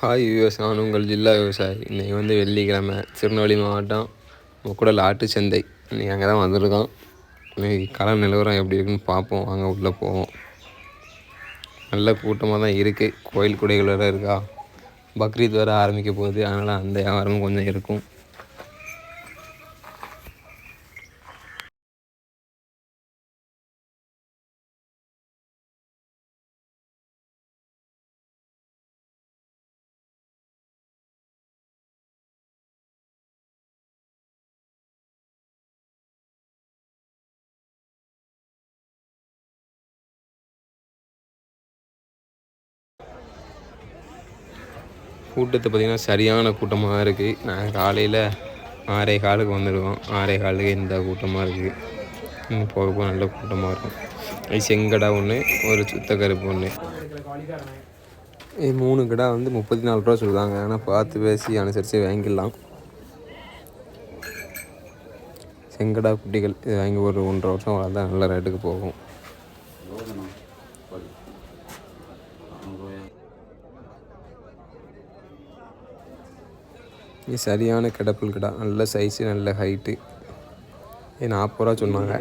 Hi US நான் உங்கள் ஜில்லா விவசாயி. இன்றைக்கி வந்து வெள்ளிக்கிழமை திருநெல்வேலி மாவட்டம் முக்குடல் ஆட்டு சந்தை. இன்றைக்கி அங்கே தான் வந்திருக்கோம். இன்றைக்கி கள நிலவரம் எப்படி இருக்குன்னு பார்ப்போம். அங்கே உள்ளே போவோம். நல்ல கூட்டமாக தான் இருக்குது கோயில் குடைகள் வேறு இருக்கா? பக்ரீத் வேறு ஆரம்பிக்க போகுது. அதனால் அந்த வியாபாரமும் கொஞ்சம் இருக்கும். கூட்டத்தை பார்த்திங்கன்னா சரியான கூட்டமாக இருக்குது நாங்கள் காலையில் ஆறே காலுக்கு வந்துடுவோம் ஆறே காலுக்கு இந்த கூட்டமாக இருக்குது இன்னும் போக போக நல்ல கூட்டமாக இருக்கும். அது செங்கடா ஒன்று ஒரு சுத்த கருப்பு ஒன்று இது மூணு கடை வந்து முப்பத்தி நாலு ரூபா சொல்லுவாங்க ஆனால் பார்த்து பேசி அனுசரித்து வாங்கிடலாம். செங்கடா குட்டிகள் இது வாங்கி ஒரு ஒன்றரை வருஷம் வளர்ந்தா நல்ல ரேட்டுக்கு போகும். இது சரியான கிடப்பில் நல்ல சைஸு நல்ல ஹைட்டு இது நாற்பது ரூபா சொன்னாங்க.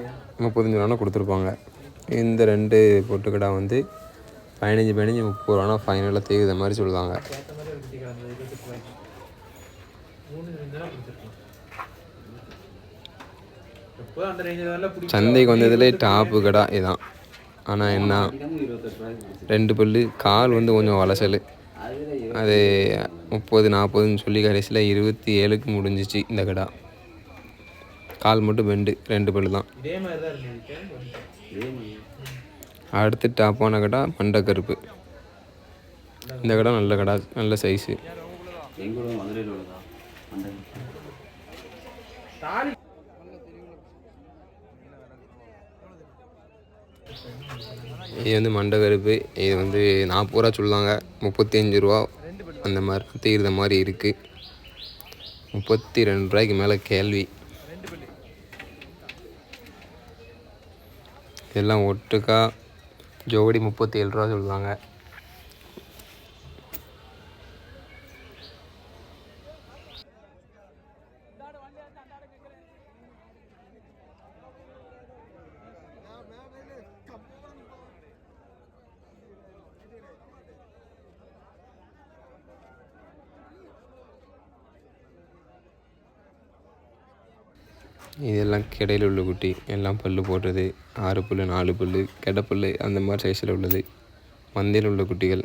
முப்பத்தஞ்சு ரூபானா கொடுத்துருப்பாங்க. இந்த ரெண்டு பொட்டு கடா வந்து பதினஞ்சு பதினஞ்சு முப்பது ரூபானா ஃபைனலாக தேவை மாதிரி சொல்லுவாங்க. சந்தைக்கு வந்ததுலே டாப்பு கடா இதான். ஆனால் என்ன? ரெண்டு பல்லு கால் வந்து கொஞ்சம் வளசல் அது முப்பது நாற்பதுன்னு சொல்லி கடைசியில் இருபத்தி ஏழுக்கு முடிஞ்சிச்சு இந்த கடா. கால் மட்டும் பெண்டு ரெண்டு பல்லு தான். அடுத்து டாப்பான கடா மண்டை கருப்பு. இந்த கடை நல்ல கடை நல்ல சைஸு இது வந்து மண்டை கருப்பு. இது வந்து நாற்பது ரூபா சொல்லுவாங்க. முப்பத்தஞ்சு ரூபா அந்த மாதிரி தீர்ந்த மாதிரி இருக்குது முப்பத்தி ரெண்டு ரூபாய்க்கு மேலே கேள்வி. எல்லாம் ஒட்டுக்கா ஜோடி முப்பத்தி ஏழு ரூபா சொல்லுவாங்க. இதெல்லாம் கிடையில் உள்ள குட்டி. எல்லாம் பல் போடுறது ஆறு புல்லு நாலு புல்லு கெடப்புல் அந்த மாதிரி சைஸில் உள்ளது. மந்தையில் உள்ள குட்டிகள்.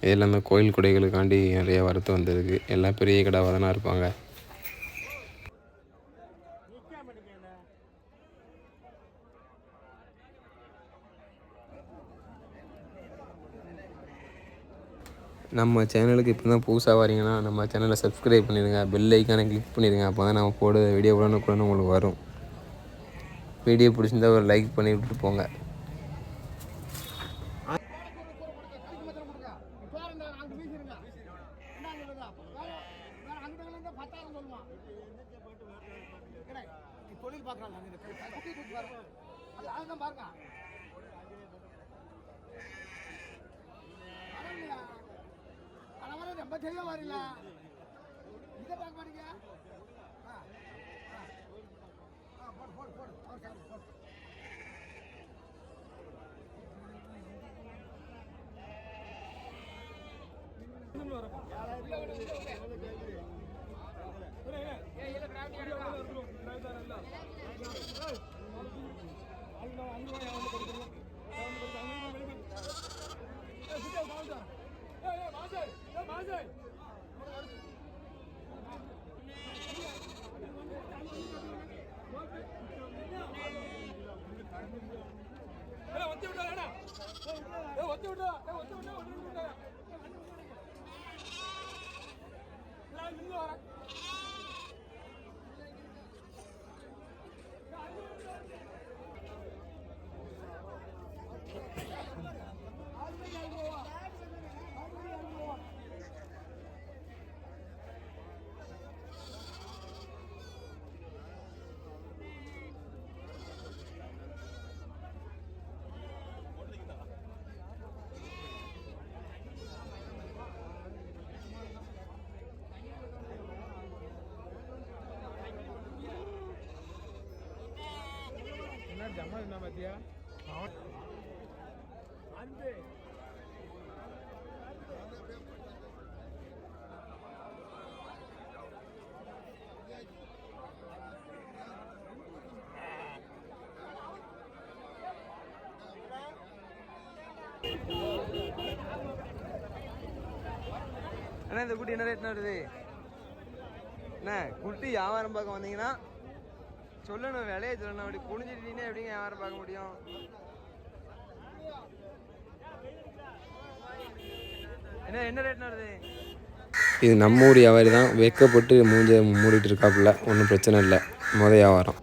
இதெல்லாம் தான் கோயில் குடைகளுக்காண்டி நிறைய வரத்து வந்திருக்கு. எல்லாம் பெரிய கிடாவாக தானே இருப்பாங்க. நம்ம சேனலுக்கு இப்போ தான் புதுசாக வரீங்கன்னா நம்ம சேனலை சப்ஸ்கிரைப் பண்ணிடுங்க. பெல் ஐக்கானை கிளிக் பண்ணிடுங்க. அப்போ தான் நம்ம போடுற வீடியோ உடனுக்குடன் உங்களுக்கு வரும். வீடியோ பிடிச்சிருந்தா ஒரு லைக் பண்ணி விட்டுட்டு போங்க. தொழில் அது அதுதான் பாருங்க. ரொம்ப தெளிவாக வரல இதை பார்க்க மாட்டீங்க? போடு போடு போடு. போடு. போடு வரப்போ ஒத்து விடுறா ஒத்து விடுறா ஒத்து விடுறா நான் இன்னும் வரேன் போடு. அவர் சாப்பிடு, போடு. அண்ணா இந்த குட்டி என்ன ரேட்னா வருது அண்ணா குட்டி வியாபாரம் பார்க்க வந்தீங்கன்னா சொல்லணும் விலையை சொல்லணும். அப்படி குனிஞ்சிட்டீங்கன்னா எப்படிங்க வியாபாரம் பார்க்க முடியும்? என்ன என்ன ரேட்னா வருது? இது நம்ம ஊர் வியாபாரி தான். வெக்கப்பட்டு மூஞ்ச மூடிட்டு இருக்காப்புல. ஒன்றும் பிரச்சனை இல்லை. முத வியாபாரம்.